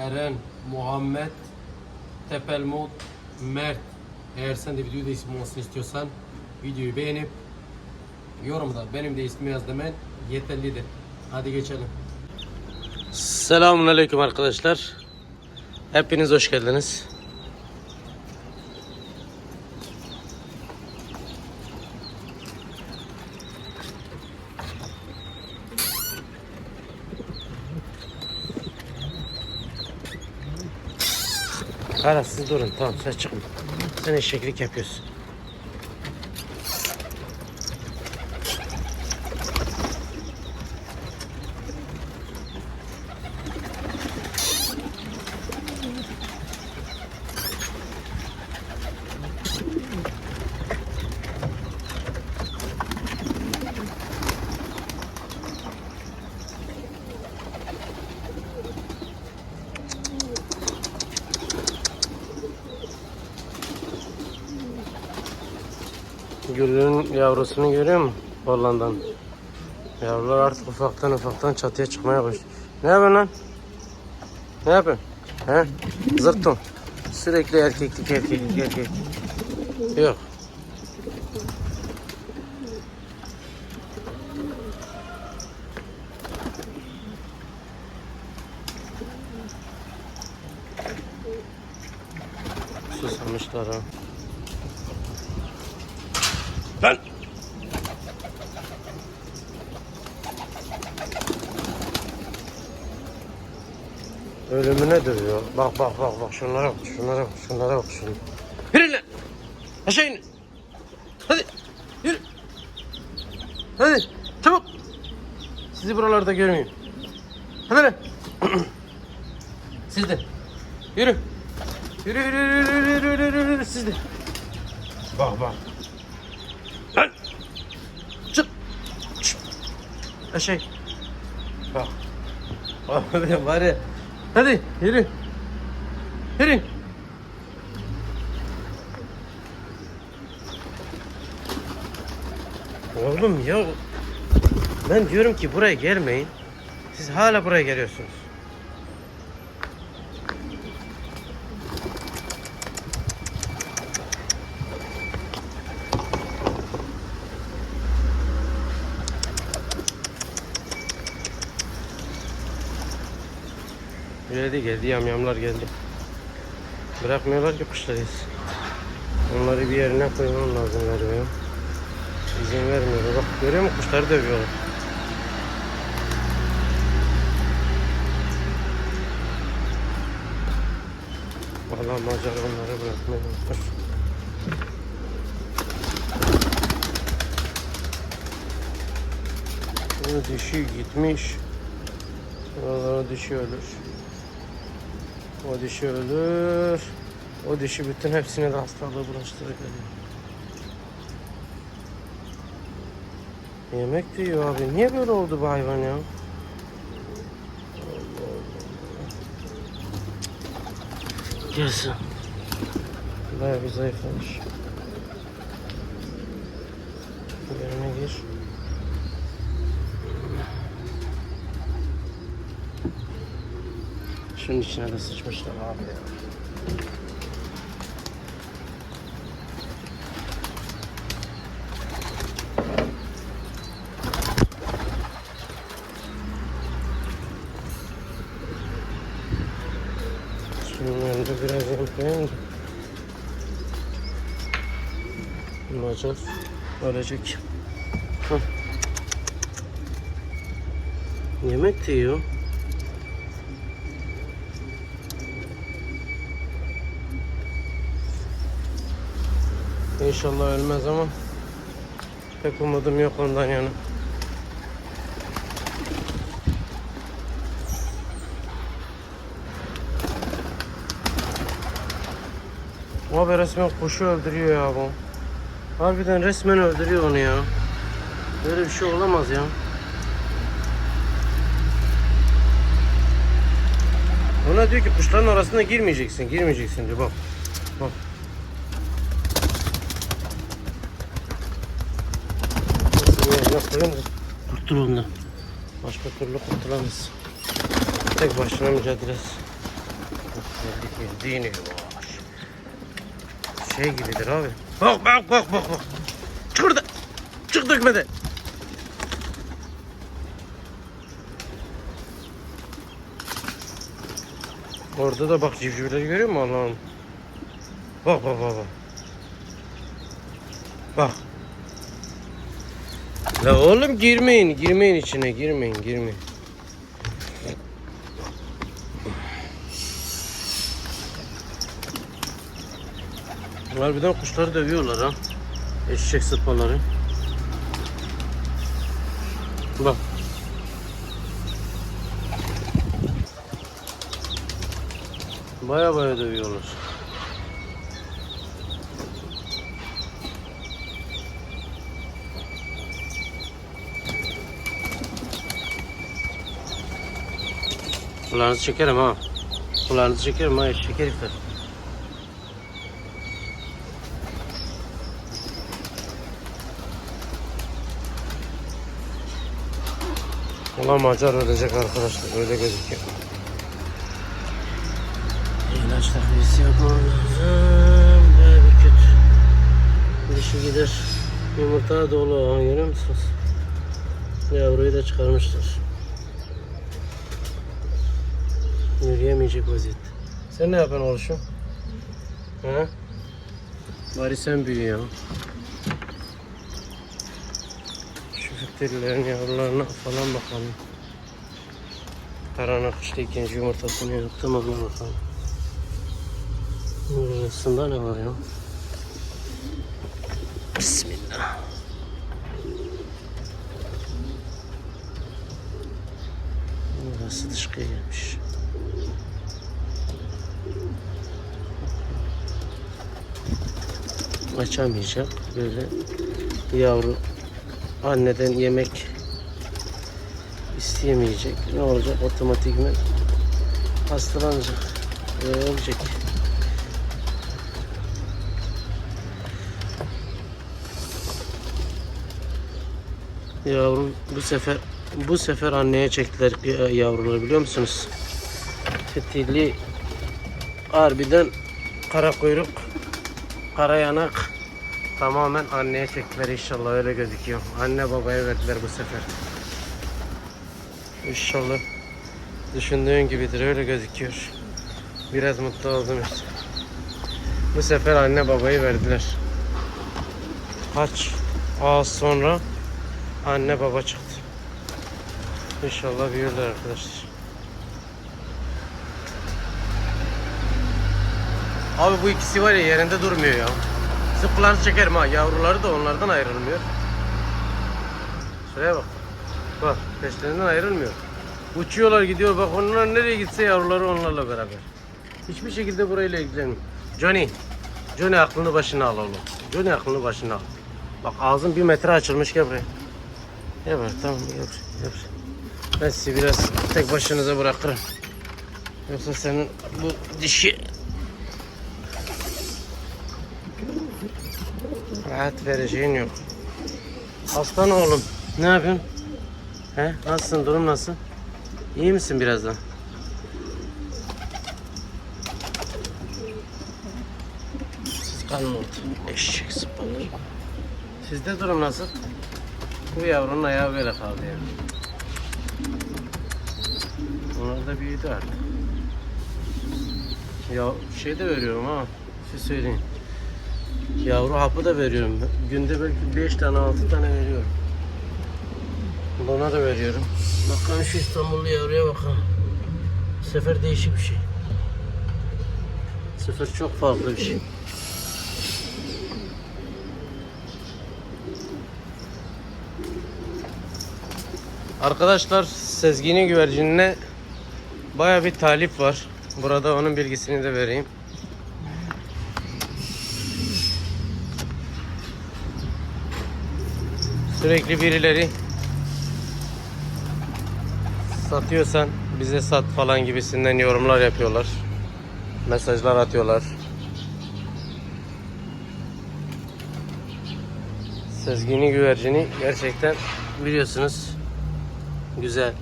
Eren, Muhammed, Tepelmut, Mert. Eğer sen de videoda ismi olmasını istiyorsan videoyu beğenip yorumda benim de ismi yaz demen yeterlidir. Hadi geçelim. Selamun Aleyküm arkadaşlar. Hepiniz hoş geldiniz. Hala siz durun tamam sen çıkma. Sen eşeklik yapıyorsun. Gülün yavrusunu görüyor musun? Hollandan. Yavrular artık ufaktan ufaktan çatıya çıkmaya başlıyor. Ne yapıyorsun lan? Ne yapıyorsun? He? Zıktım. Sürekli erkeklik erkeklik erkeklik. Yok. Susamışlar ha. Lan! Ölümüne duruyor. Bak bak bak bak şunlara bak şunlara bak şunlara bak şunlara. Yürü lan! Aşağı in! Hadi! Yürü! Hadi! Çabuk! Sizi buralarda görmeyeyim. Hadi lan! Siz de. Yürü yürü yürü yürü yürü yürü yürü yürü siz de. Bak bak. Lan! Çık! Çık! Aşağı. Bak. Hadi var ya. Hadi yürü. Yürü. Oğlum ya ben diyorum ki buraya gelmeyin. Siz hala buraya geliyorsunuz. Geldi geldi yamyamlar geldi. Bırakmıyorlar ki kuşları. Onları bir yerine koymam lazım vermiyor. İzin vermiyor. Bak görüyor musun kuşları dövüyorlar. Valla Macar onları bırakmıyor. Bu dişi gitmiş. Valla o dişi ölür. O dişi ölür. O dişi bütün hepsine de hastalığı bulaştırır. Yemek de yiyor abi. Niye böyle oldu bu hayvan ya? Gelsin. Bayağı bir zayıflamış. Yerine gir. Şunun içine de sıçmışlar abi ya. Şunun yanında biraz da. Macar ölecek. Hah. Yemek de yiyor. İnşallah ölmez ama pek umudum yok ondan yana. Abi resmen kuşu öldürüyor ya bu. Harbiden resmen öldürüyor onu ya. Böyle bir şey olamaz ya. Ona diyor ki kuşların arasına girmeyeceksin, girmeyeceksin diyor bak. Bak. Yerine koyayım da kurtul ondan. Başka türlü kurtulamaz. Tek başına mücadelesi. Geldik? Dini var. Şey gibidir abi. Bak bak bak bak bak. Çık orada. Çık dökmeden. Orada da bak civcivleri görüyor musun Allah'ım? Bak bak bak bak. Bak. La oğlum girmeyin, girmeyin içine, girmeyin, girmeyin. Harbiden kuşları dövüyorlar ha. Eşek sıpaları. Bak. Baya baya dövüyorlar. Kulağınızı çekerim ha. Kulağınızı çekerim ha eşek herifler. Ulan Macar ölecek arkadaşlar öyle gözüküyor. İlaç takviyesi yapmam lazım. Baya bir. Dişi gider. Yumurta dolu. Ha, görüyor musunuz? Yavruyu da çıkarmışlar. Yürüyemeyecek vaziyette. Sen ne yapıyorsun oğlum? He? Bari sen büyü ya. Şu fütürlerin yavrularına falan bakalım. Karanak işte ikinci yumurtasını yaptı mı ona bakalım. Burasında ne var ya? Bismillah. Burası dışkıya gelmiş. Açamayacak böyle yavru anneden yemek isteyemeyecek. Ne olacak? Otomatikman hastalanacak. Ve ölecek. Yavrum bu sefer bu sefer anneye çektiler y- yavruları biliyor musunuz? Fitilli harbiden kara kuyruk, kara yanak tamamen anneye çektiler inşallah öyle gözüküyor. Anne babaya verdiler bu sefer. İnşallah düşündüğün gibidir öyle gözüküyor. Biraz mutlu oldum işte. Bu sefer anne babayı verdiler. Kaç ağız sonra anne baba çıktı. İnşallah büyürler arkadaşlar. Abi bu ikisi var ya yerinde durmuyor ya. Zıplarını çekerim ha. Yavruları da onlardan ayrılmıyor. Şuraya bak. Bak peşlerinden ayrılmıyor. Uçuyorlar gidiyor bak onlar nereye gitse yavruları onlarla beraber. Hiçbir şekilde burayla ilgilenmiyor. Johnny. Johnny aklını başına al oğlum. Johnny aklını başına al. Bak ağzın bir metre açılmış gel buraya. Gel tamam gel buraya. Gel buraya. Ben sizi biraz tek başınıza bırakırım. Yoksa senin bu dişi rahat vereceğin yok. Aslan oğlum ne yapıyorsun? He? Nasılsın? Durum nasıl? İyi misin birazdan? Kan oldu. Eşek sıpalar. Sizde durum nasıl? Bu yavrunun ayağı böyle kaldı ya. Onlar da büyüdü artık. Ya şey de veriyorum ha. Bir şey söyleyeyim. Yavru hapı da veriyorum. Günde belki 5 tane 6 tane veriyorum. Buna da veriyorum. Bakalım şu İstanbullu yavruya bakalım. Bu sefer değişik bir şey. Bu sefer çok farklı bir şey. Arkadaşlar Sezgin'in güvercinine baya bir talip var. Burada onun bilgisini de vereyim. Sürekli birileri satıyorsan bize sat falan gibisinden yorumlar yapıyorlar. Mesajlar atıyorlar. Sezgini güvercini gerçekten biliyorsunuz güzel.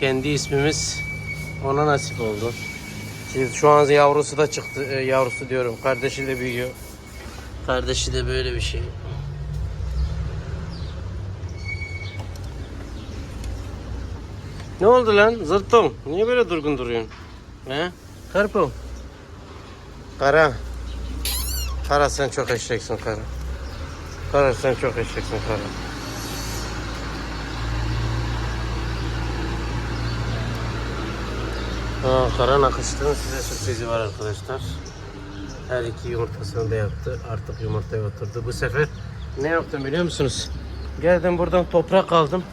Kendi ismimiz Ona nasip oldu. Şimdi şu an yavrusu da çıktı. E, yavrusu diyorum. Kardeşi de büyüyor. Kardeşi de böyle bir şey. Ne oldu lan zırtım? Niye böyle durgun duruyorsun? He? Karpım. Kara. Kara sen çok eşeksin kara. Kara sen çok eşeksin kara. Ha, kara nakışlının size sürprizi var arkadaşlar. Her iki yumurtasını da yaptı. Artık yumurtaya oturdu. Bu sefer ne yaptım biliyor musunuz? Geldim buradan toprak aldım.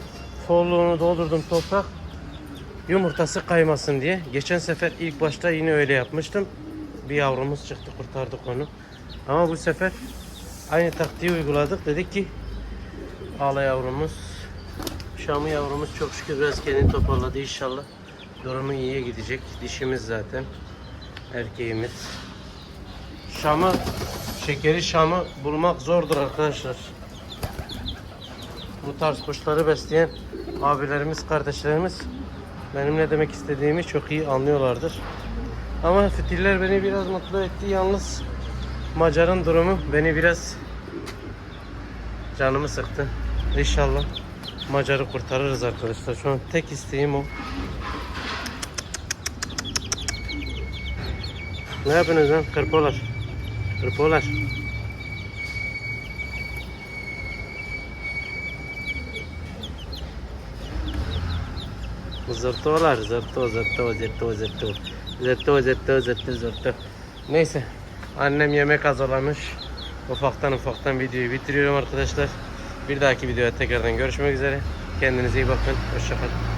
Folluğunu doldurdum toprak. Yumurtası kaymasın diye. Geçen sefer ilk başta yine öyle yapmıştım. Bir yavrumuz çıktı kurtardık onu. Ama bu sefer aynı taktiği uyguladık. Dedik ki ağla yavrumuz. Şamı yavrumuz çok şükür biraz kendini toparladı inşallah. Durumu iyiye gidecek. Dişimiz zaten. Erkeğimiz. Şamı, şekeri şamı bulmak zordur arkadaşlar. Bu tarz kuşları besleyen abilerimiz, kardeşlerimiz benim ne demek istediğimi çok iyi anlıyorlardır. Ama fitiller beni biraz mutlu etti. Yalnız Macar'ın durumu beni biraz canımı sıktı. İnşallah Macar'ı kurtarırız arkadaşlar. Şu an tek isteğim o. Ne yapıyorsunuz lan? Kırpolar. Kırpolar. Zırtolar, zırto, zırto, zırto, zırto. Zırto, zırto, zırto, zırto. Neyse. Annem yemek hazırlamış. Ufaktan ufaktan videoyu bitiriyorum arkadaşlar. Bir dahaki videoya tekrardan görüşmek üzere. Kendinize iyi bakın. Hoşçakalın.